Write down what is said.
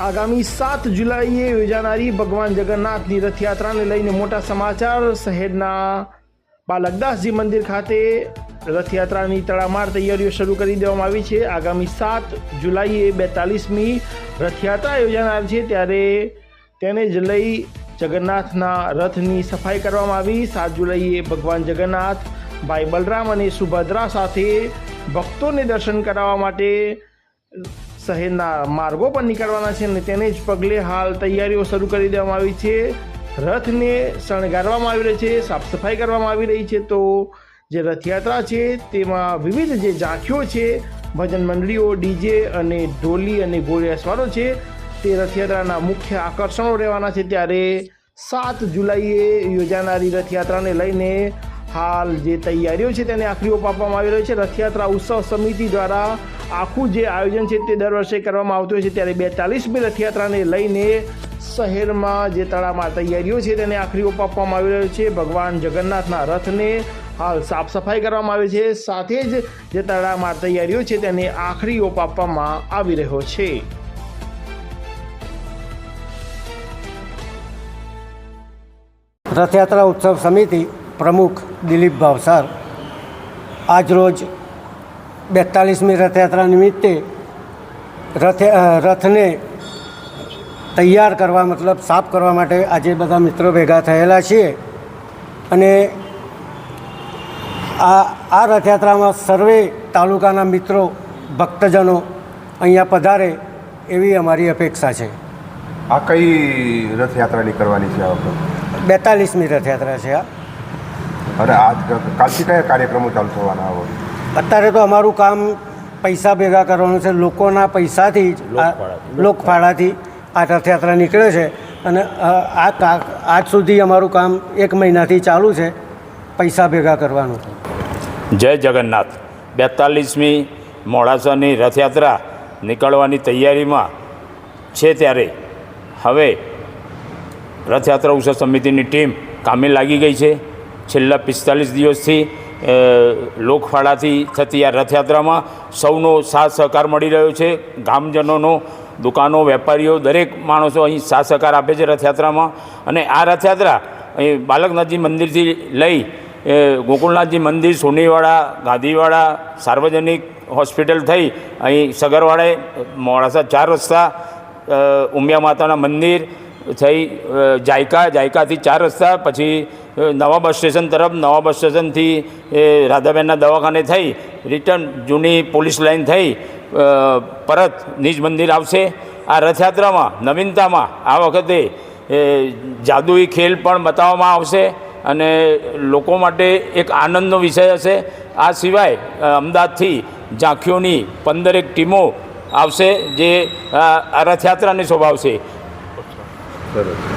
આગામી સાત જુલાઈએ યોજાનારી ભગવાન જગન્નાથની રથયાત્રાને લઈને મોટા સમાચાર. શહેરના બાલકદાસજી મંદિર ખાતે રથયાત્રાની તડામાર તૈયારીઓ શરૂ કરી દેવામાં આવી છે. આગામી સાત જુલાઈએ બેતાલીસમી રથયાત્રા યોજાનાર છે. ત્યારે તેને જ લઈ જગન્નાથના રથની સફાઈ કરવામાં આવી. સાત જુલાઈએ ભગવાન જગન્નાથ, ભાઈ બલરામ અને સુભદ્રા સાથે ભક્તોને દર્શન કરાવવા માટે શહેરના માર્ગો પર નીકળવાના છે અને તેને જ પગલે હાલ તૈયારીઓ શરૂ કરી દેવામાં આવી છે. રથને શણગારવામાં આવી રહી છે, સાફ સફાઈ કરવામાં આવી રહી છે. તો જે રથયાત્રા છે, તેમાં વિવિધ જે ઝાંખીઓ છે, ભજન મંડળીઓ, ડીજે અને ઢોલી અને ઘોડેસવારો છે, તે રથયાત્રાના મુખ્ય આકર્ષણો રહેવાના છે. ત્યારે સાત જુલાઈએ યોજાનારી રથયાત્રાને લઈને હાલ જે તૈયારીઓ છે તેને આખરી ઓપ આપવામાં આવી રહ્યો છે. રથયાત્રા ઉત્સવ સમિતિ દ્વારા આખું જે આયોજન છે તે દર વર્ષે કરવામાં આવતું હોય છે. ત્યારે બેતાલીસમી રથયાત્રાને લઈને શહેરમાં જે તળામાં તૈયારીઓ છે તેને આખરી ઓપ આપવામાં આવી રહ્યો છે. ભગવાન જગન્નાથના રથને હાલ સાફ સફાઈ કરવામાં આવે છે. સાથે જ જે તળામાં તૈયારીઓ છે તેને આખરી ઓપ આપવામાં આવી રહ્યો છે. રથયાત્રા ઉત્સવ સમિતિ પ્રમુખ દિલીપ ભાવસાર આજરોજ બેતાલીસમી રથયાત્રા નિમિત્તે રથ રથને તૈયાર કરવા મતલબ સાફ કરવા માટે આજે બધા મિત્રો ભેગા થયેલા છીએ. અને આ આ રથયાત્રામાં સર્વે તાલુકાના મિત્રો ભક્તજનો અહીંયા પધારે એવી અમારી અપેક્ષા છે. આ કઈ રથયાત્રા કરવાની છે આ વખત? બેતાલીસમી રથયાત્રા છે આ. અને આજ કાલથી કયા કાર્યક્રમો ચાલુ થવાના આવો અત્યારે તો અમારું કામ પૈસા ભેગા કરવાનું છે લોકોના પૈસાથી જ લોકફાળાથી આ રથયાત્રા નીકળે છે. અને આ કા- આજ સુધી અમારું કામ એક મહિનાથી ચાલુ છે પૈસા ભેગા કરવાનું. જય જગન્નાથ. બેતાલીસમી મોડાસાની રથયાત્રા નીકળવાની તૈયારીમાં છે ત્યારે. હવે રથયાત્રા ઉત્સવ સમિતિની ટીમ કામે લાગી ગઈ છે. છેલ્લા પિસ્તાલીસ દિવસથી લોકફાળાથી થતી આ રથયાત્રામાં સૌનો સાથ સહકાર મળી રહ્યો છે. ગામજનોનો, દુકાનો, વેપારીઓ, દરેક માણસો અહીં સાથ સહકાર આપે છે રથયાત્રામાં. અને આ રથયાત્રા અહીં બાલકનાથજી મંદિરથી લઈ ગોકુળનાથજી મંદિર, સોનીવાડા, ગાંધીવાડા, સાર્વજનિક હોસ્પિટલ થઈ અહીં સગરવાડાએ મોડાસા ચાર રસ્તા ઉમિયા માતાના મંદિર થઈ જાયકા, જાયકાથી ચાર રસ્તા, પછી નવા બસ સ્ટેશન તરફ, નવા બસ સ્ટેશનથી, એ, રાધાબેનના દવાખાને થઈ, રિટર્ન જૂની પોલીસ લાઇન થઈ પરત નિજ મંદિર આવશે. આ રથયાત્રામાં, નવીનતામાં, આ વખતે જાદુઈ ખેલ પણ બતાવવામાં આવશે અને લોકો માટે એક આનંદનો વિષય હશે. આ સિવાય અમદાવાદથી ઝાંખીઓની પંદરેક ટીમો આવશે જે આ રથયાત્રાને શોભાવશે સરસ